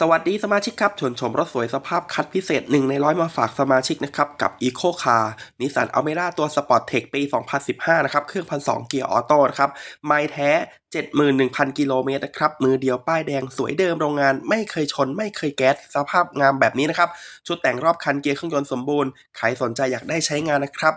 สวัสดีสมาชิกครับชวนชมรถสวยสภาพคัดพิเศษหนึ่งในร้อยมาฝากสมาชิกนะครับ กับ Eco Car นิสสันอเมร่าตัว Sport Tech ปี 2015 นะครับ เครื่องพันสองเกียร์ออโต้นะครับ ไม่แท้ 71,000 กิโลเมตรนะครับ มือเดียวป้ายแดงสวยเดิมโรงงาน ไม่เคยชน ไม่เคยแก๊ส สภาพงามแบบนี้นะครับ ชุดแต่งรอบคันเกียร์เครื่องยนต์สมบูรณ์ ใครสนใจอยากได้ใช้งานนะครับ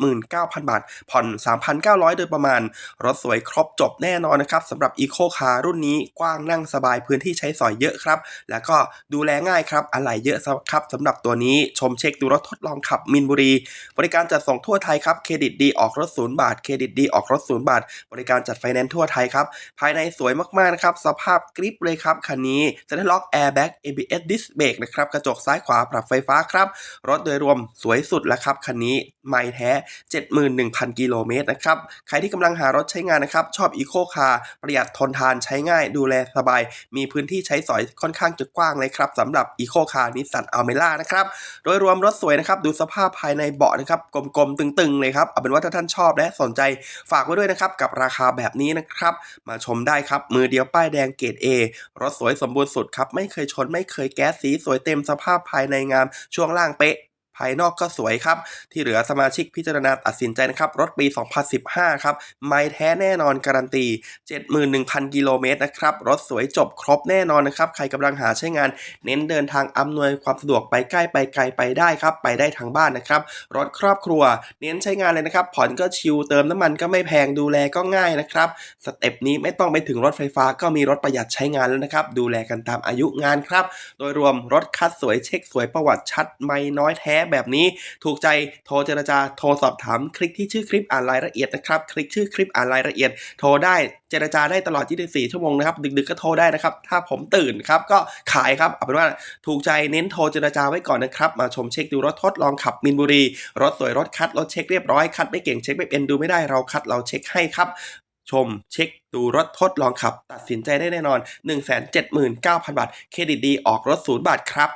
179,000 บาท ผ่อน 3,900 โดยประมาณ รถสวยครบจบแน่นอนนะครับสำหรับ Eco Car รุ่นนี้กว้างนั่งสบายพื้นที่ใช้สอยเยอะครับแล้วก็ดูแลง่ายครับอะไหล่เยอะครับสำหรับตัวนี้ชมเช็คดูรถทดลองขับมินบุรี บริการจัดส่งทั่วไทยครับเครดิตดีออกรถศูนย์บาทเครดิตดีออกรถศูนย์บาท บริการจัดไฟแนนซ์ทั่วไทยครับภายในสวยมากๆนะครับสภาพกริปเลยครับคันนี้จะได้ล็อกแอร์แบ็ก ABS Disc Brake นะครับกระจกซ้ายขวาปรับไฟฟ้าครับ รถโดยรวมสวยสุดแล้วครับคันนี้ไม่แท้ 71,000 กิโลเมตรนะครับใครที่กำลังหารถใช้งานนะครับชอบ Eco Car ประหยัดทนทานใช้ง่ายดูแลสบาย มีพื้นที่ใช้สอยค่อนข้างจะกว้างเลยครับสำหรับ Eco Car นิสสันอัลเมล่านะครับโดยรวมรถสวยนะครับดูสภาพภายในเบาะนะครับกลมๆตึงๆเลยครับเอาเป็นว่าถ้าท่านชอบและสนใจฝากไว้ด้วยนะครับกับราคาแบบนี้นะครับมาชมได้ครับมือเดียวป้ายแดงเกรด A รถสวยสมบูรณ์สุดครับไม่เคยชนไม่เคยแก๊สสีสวยเต็มสภาพภายในงามช่วงล่างเป๊ะ ภายนอกก็สวยครับ ที่เหลือสมาชิกพิจารณาตัดสินใจนะครับ รถปี 2015 ครับ ไม่แท้แน่นอนการันตี 71,000 กิโลเมตรนะครับ รถสวยจบครบแน่นอนนะครับ ใครกำลังหาใช้งาน เน้นเดินทางอำนวยความสะดวกไปใกล้ไปไกลไปได้ครับ ไปได้ทางบ้านนะครับ รถครอบครัว เน้นใช้งานเลยนะครับ ผ่อนก็ชิลเติมน้ำมันก็ไม่แพงดูแลก็ง่ายนะครับ สเต็ปนี้ไม่ต้องไปถึงรถไฟฟ้าก็มีรถประหยัดใช้งานแล้วนะครับ ดูแลกันตามอายุงานครับ โดยรวมรถคัดสวยเช็คสวยประวัติชัดไม่น้อยแท้แบบนี้ ถูกใจโทรเจรจาโทรสอบถาม คลิกที่ชื่อคลิปอ่านรายละเอียดนะครับ คลิกชื่อคลิปอ่านรายละเอียด โทรได้เจรจาได้ตลอด 24 ชั่วโมงนะครับ ดึกๆก็โทรได้นะครับ ถ้าผมตื่นครับก็ขายครับ เอาเป็นว่าถูกใจเน้นโทรเจรจาไว้ก่อนนะครับ มาชมเช็คดูรถทดลองขับมินบุรี รถสวยรถคัดรถเช็คเรียบร้อยคัดไม่เก่งเช็คไม่เป็นดูไม่ได้เราคัดเราเช็คให้ครับชมเช็คดูรถทดลองขับ ตัดสินใจได้แน่นอน 179,000 บาท เครดิตดีออกรถศูนย์บาทครับ